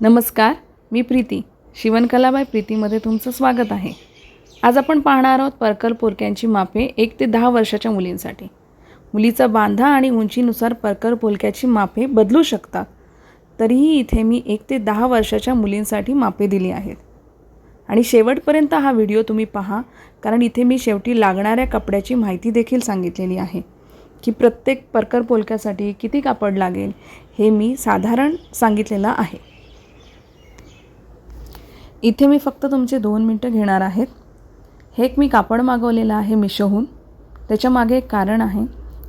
नमस्कार मी प्रीती. शिवणकला बाय प्रीतीमध्ये तुमचं स्वागत आहे. आज आपण पाहणार आहोत परकर पोलक्यांची मापे एक ते दहा वर्षाच्या मुलींसाठी. मुलीचा बांधा आणि उंचीनुसार परकर पोलक्याची मापे बदलू शकतात. तरीही इथे मी एक ते दहा वर्षाच्या मुलींसाठी मापे दिली आहेत. आणि शेवटपर्यंत हा व्हिडिओ तुम्ही पहा कारण इथे मी शेवटी लागणाऱ्या कपड्याची माहिती देखील सांगितलेली आहे की प्रत्येक परकर पोलक्यासाठी किती कापड लागेल हे मी साधारण सांगितलेलं आहे. इथे मी फक्त तुमचे दोन मिनटं घेणार आहेत. हे एक मी कापड मागवलेलं आहे मिशोहून. त्याच्यामागे एक कारण आहे.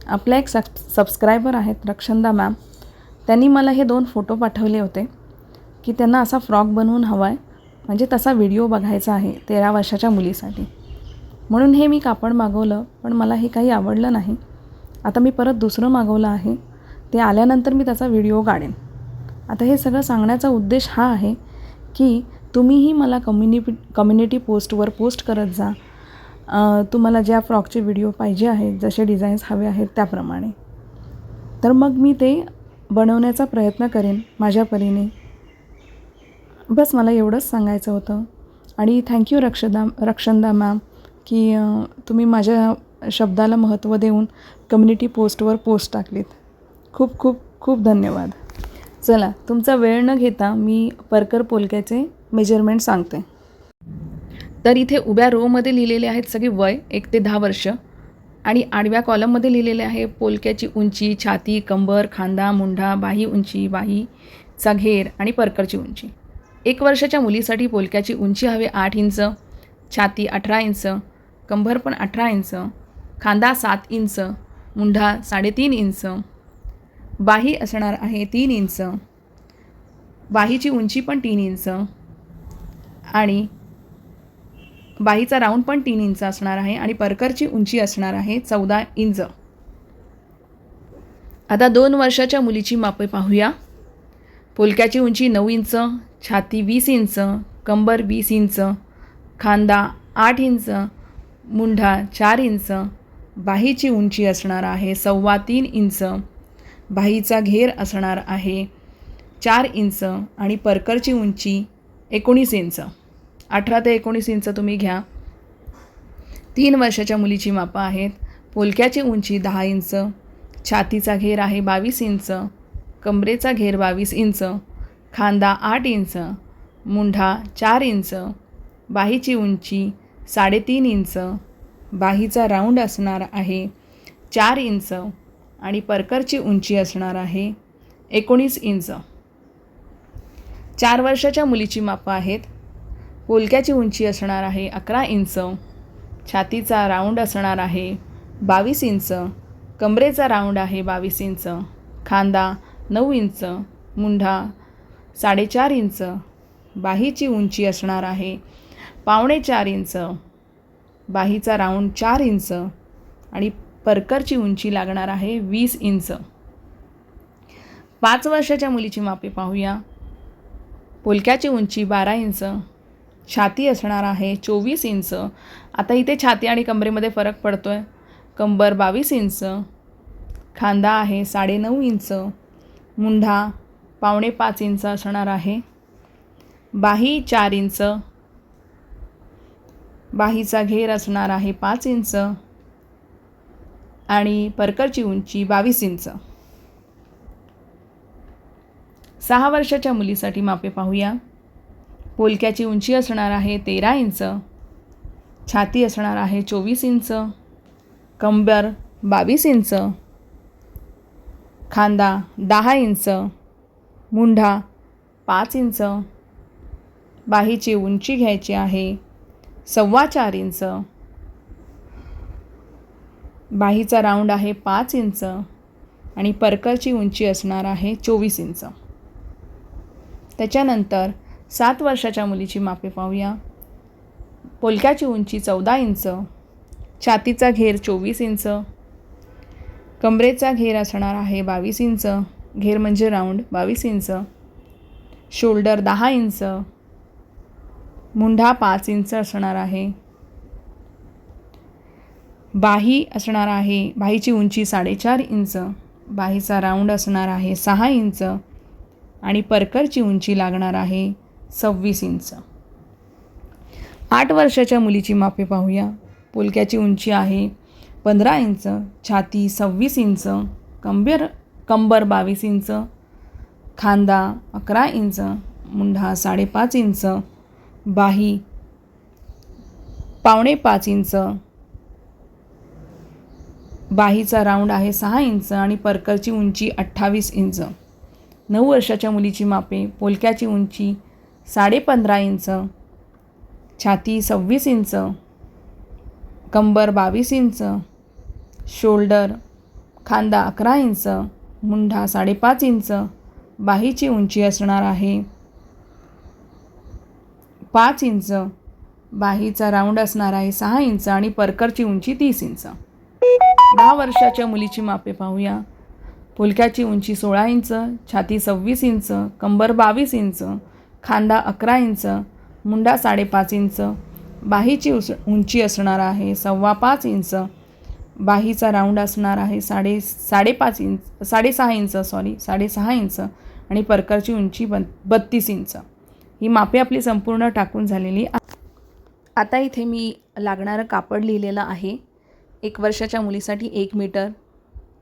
आपल्या एक सब सबस्क्रायबर आहेत रक्षंदा मॅम त्यांनी मला हे दोन फोटो पाठवले होते की त्यांना असा फ्रॉक बनवून हवा आहे म्हणजे तसा व्हिडिओ बघायचा आहे तेरा वर्षाच्या मुलीसाठी. म्हणून हे मी कापड मागवलं पण मला हे काही आवडलं नाही. आता मी परत दुसरं मागवलं आहे. ते आल्यानंतर मी त्याचा व्हिडिओ काढेन. आता हे सगळं सांगण्याचा उद्देश हा आहे की तुम्हीही मला कम्युनिटी कम्युनिटी पोस्टवर पोस्ट करत जा. तुम्हाला ज्या फ्रॉकचे व्हिडिओ पाहिजे आहेत जसे डिझाईन्स हवे आहेत त्याप्रमाणे. तर मग मी ते बनवण्याचा प्रयत्न करेन माझ्या परीने. बस मला एवढंच सांगायचं होतं. आणि थँक्यू रक्षदा रक्षंदा मॅम की तुम्ही माझ्या शब्दाला महत्त्व देऊन कम्युनिटी पोस्टवर पोस्ट टाकलीत. खूप खूप खूप धन्यवाद. चला तुमचा वेळ न घेता मी परकर पोलक्याचे मेजरमेंट सांगते. तर इथे उभ्या रोमध्ये लिहिलेले आहेत सगळी वय एक ते दहा वर्ष. आणि आडव्या कॉलममध्ये लिहिलेले आहे पोलक्याची उंची छाती कंबर खांदा मुंढा बाही उंची बाहीचा घेर आणि परकरची उंची. एक वर्षाच्या मुलीसाठी पोलक्याची उंची हवी आठ इंच छाती अठरा इंच कंबर पण अठरा इंच खांदा सात इंच मुंढा साडेतीन इंच बाही असणार आहे तीन इंच बाहीची उंची पण तीन इंच आणि बाहीचा राऊंड पण तीन इंच असणार आहे आणि परकरची उंची असणार आहे चौदा इंच. आता दोन वर्षाच्या मुलीची मापे पाहूया. पोलक्याची उंची नऊ इंच छाती वीस इंच कंबर वीस इंच खांदा आठ इंच मुंढा चार इंच बाहीची उंची असणार आहे सव्वा तीन इंच बाहीचा घेर असणार आहे चार इंच आणि परकरची उंची एकोणीस इंच. अठरा ते एकोणीस इंच तुम्ही घ्या. तीन वर्षाच्या मुलीची मापं आहेत. पोलक्याची उंची दहा इंच छातीचा घेर आहे बावीस इंच कमरेचा घेर बावीस इंच खांदा आठ इंच मुंढा चार इंच बाहीची उंची साडेतीन इंच बाहीचा राऊंड असणार आहे चार इंच आणि परकरची उंची असणार आहे एकोणीस इंच. चार वर्षाच्या मुलीची मापं आहेत. पोलक्याची उंची असणार आहे अकरा इंच छातीचा राऊंड असणार आहे बावीस इंच कमरेचा राऊंड आहे बावीस इंच खांदा नऊ इंच मुंढा साडेचार इंच बाहीची उंची असणार आहे पावणे चार इंच बाहीचा राऊंड चार इंच आणि परकरची उंची लागणार आहे वीस इंच. पाच वर्षाच्या मुलीची मापे पाहूया. पोलक्याची उंची बारा इंच छाती असणार आहे चोवीस इंच. आता इथे छाती आणि कमरेमध्ये फरक पडतो आहे कंबर बावीस इंच खांदा आहे साडेनऊ इंच मुंढा पावणे पाच इंच असणार आहे. बाही चार इंच बाहीचा घेर असणार आहे पाच इंच आणि परकरची उंची बावीस इंच. सहा वर्षाच्या मुलीसाठी मापे पाहूया. पोलक्याची उंची असणार आहे तेरा इंच छाती असणार आहे चोवीस इंच कंबर बावीस इंच खांदा दहा इंच मुंढा पाच इंच बाहीची उंची घ्यायची आहे सव्वा चार इंच बाहीचा राऊंड आहे पाच इंच आणि परकरची उंची असणार आहे चोवीस इंच. त्याच्यानंतर सात वर्षाच्या मुलीची मापे पाहूया. पोलक्याची उंची चौदा इंच छातीचा घेर चोवीस इंच कमरेचा घेर असणार आहे बावीस इंच घेर म्हणजे राऊंड बावीस इंच शोल्डर दहा इंच मुंढा पाच इंच असणार आहे. बाही असणार आहे बाहीची उंची साडेचार इंच बाहीचा राऊंड असणार आहे सहा इंच आणि परकरची उंची लागणार आहे. सव्वीस इंच. आठ वर्षाच्या मुलीची मापे पाहूया. पुलक्याची उंची आहे पंधरा इंच छाती सव्वीस इंच कंबर कंबर बावीस इंच खांदा अकरा इंच मुंढा साडेपाच इंच बाही पावणे पाच इंच बाहीचा राऊंड आहे सहा इंच आणि परकरची उंची अठ्ठावीस इंच. नऊ वर्षाच्या मुलीची मापे पोलक्याची उंची साडेपंधरा इंच छाती सव्वीस इंच कंबर बावीस इंच शोल्डर खांदा अकरा इंच मुंढा साडेपाच इंच बाहीची उंची असणार आहे. पाच इंच बाहीचा राऊंड असणार आहे सहा इंच आणि परकरची उंची तीस इंच. दहा वर्षाच्या मुलीची मापे पाहूया. पुलक्याची उंची सोळा इंच छाती सव्वीस इंच कंबर बावीस इंच खांदा अकरा इंच मुंडा साडेपाच इंच बाहीची उस उंची असणार आहे सव्वा पाच इंच बाहीचा राऊंड असणार आहे साडे साडेपाच इंच साडेसहा इंच सॉरी साडेसहा इंच आणि परकरची उंची बन बत्तीस इंच. ही मापे आपली संपूर्ण टाकून झालेली आ- आता इथे मी लागणारं कापड लिहिलेलं आहे. एक वर्षाच्या मुलीसाठी एक मीटर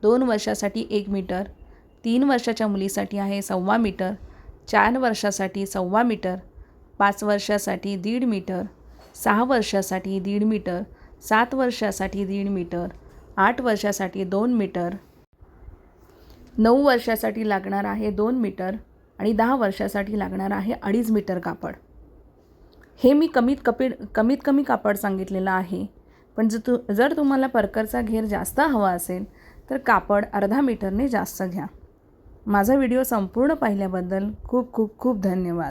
दोन वर्षासाठी एक मीटर तीन वर्षाच्या मुलीसाठी आहे सव्वा मीटर चार वर्षासाठी सव्वा मीटर पाच वर्षासाठी दीड मीटर सहा वर्षासाठी दीड मीटर सात वर्षासाठी दीड मीटर आठ वर्षासाठी दोन मीटर नऊ वर्षासाठी लागणार आहे दोन मीटर आणि दहा वर्षासाठी लागणार आहे अडीच मीटर कापड. हे मी कमीत कपी कमीत कमी कापड सांगितलेलं आहे. पण जर तु जर तुम्हाला परकरचा घेर जास्त हवा असेल तर कापड अर्धा मीटरने जास्त घ्या. माझा व्हिडिओ संपूर्ण पाहिल्याबद्दल खूप खूप खूप धन्यवाद.